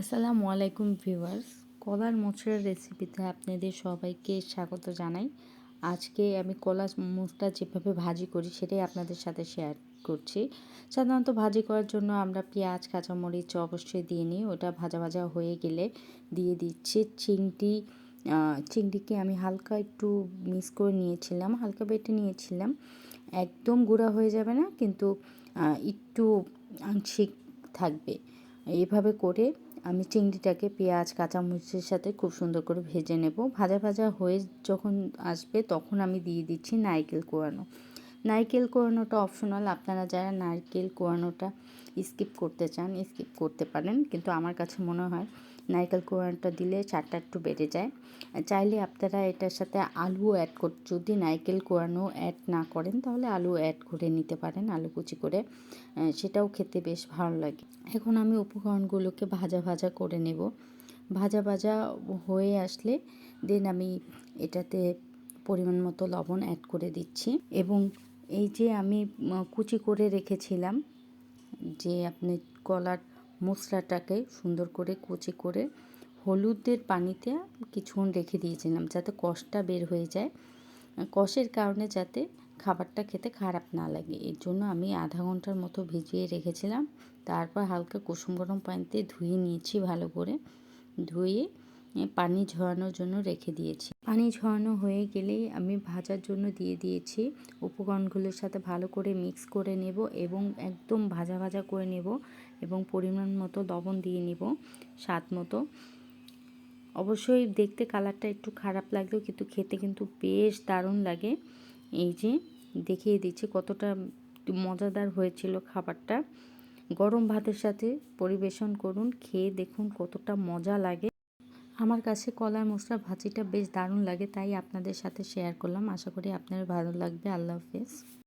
আসসালামু আলাইকুম ভিউয়ার্স। কলার মোচড়ার রেসিপিতে আপনাদের সবাইকে স্বাগত জানাই। আজকে আমি কলা মোচটা যেভাবে ভাজি করি, সেটাই আপনাদের সাথে শেয়ার করছি। সাধারণত ভাজি করার জন্য আমরা পেঁয়াজ, কাঁচামরিচ অবশ্যই দিয়ে নিই। ওটা ভাজা ভাজা হয়ে গেলে দিয়ে দিচ্ছি চিংটি চিংড়িকে আমি হালকা একটু মিক্স করে নিয়েছিলাম, হালকা বেটে নিয়েছিলাম। একদম গুঁড়া হয়ে যাবে না, কিন্তু একটু আংশিক থাকবে। এভাবে করে আমি চিংড়িটাকে পেঁয়াজ, কাঁচামরিচের সাথে খুব সুন্দর করে ভেজে নেব। ভাজা ভাজা হয়ে যখন আসবে তখন আমি দিয়ে দিচ্ছি নারকেল কোয়ানো নারকেল কোয়ানোটা অপশনাল আপনারা যারা নারকেল কোয়ানোটা স্কিপ করতে চান স্কিপ করতে পারেন। কিন্তু আমার কাছে মনে হয় নারকেল কোয়ানোটা দিলে চারটা একটু বেড়ে যায়। চাইলে আপনারা এটার সাথে আলু অ্যাড কর, যদি নারকেল কোয়ানো অ্যাড না করেন, তাহলে আলু অ্যাড করে নিতে পারেন, আলু কুচি করে। সেটাও খেতে বেশ ভালো লাগে। এখন আমি উপকরণগুলোকে ভাজা ভাজা করে নেব। ভাজা ভাজা হয়ে আসলে দেন আমি এটাতে পরিমাণ মতো লবণ অ্যাড করে দিচ্ছি। এবং এই যে আমি কুচি করে রেখেছিলাম, যে আপনি কলার মশলাটাকে সুন্দর করে কুচি করে হলুদের পানিতে কিছুক্ষণ রেখে দিয়েছিলাম যাতে কষটা বের হয়ে যায়। কষের কারণে যাতে খাবারটা খেতে খারাপ না লাগে। এর জন্য আমি আধা ঘণ্টার মতো ভিজিয়ে রেখেছিলাম। তারপর হালকা কুসুম গরম পানিতে ধুয়ে নিয়েছি ভালো করে। ধুয়ে পানি ঝরানোর জন্য রেখে দিয়েছি। পানি ঝরানো হয়ে গেলেই আমি ভাজার জন্য দিয়ে দিয়েছি। উপকরণগুলোর সাথে ভালো করে মিক্স করে নেব এবং একদম ভাজা ভাজা করে নেব এবং পরিমাণ মতো লবণ দিয়ে নেব, স্বাদ মতো। অবশ্যই দেখতে কালারটা একটু খারাপ লাগলেও কিন্তু খেতে কিন্তু বেশ দারুণ লাগে। এই যে দেখিয়ে দিচ্ছি কতটা মজাদার হয়েছিল খাবারটা। গরম ভাতের সাথে পরিবেশন করুন, খেয়ে দেখুন কতটা মজা লাগে। আমার কাছে কলার মশলা ভাজিটা বেশ দারুণ লাগে, তাই আপনাদের সাথে শেয়ার করলাম। আশা করি আপনার ভালো লাগবে। আল্লাহ হাফেজ।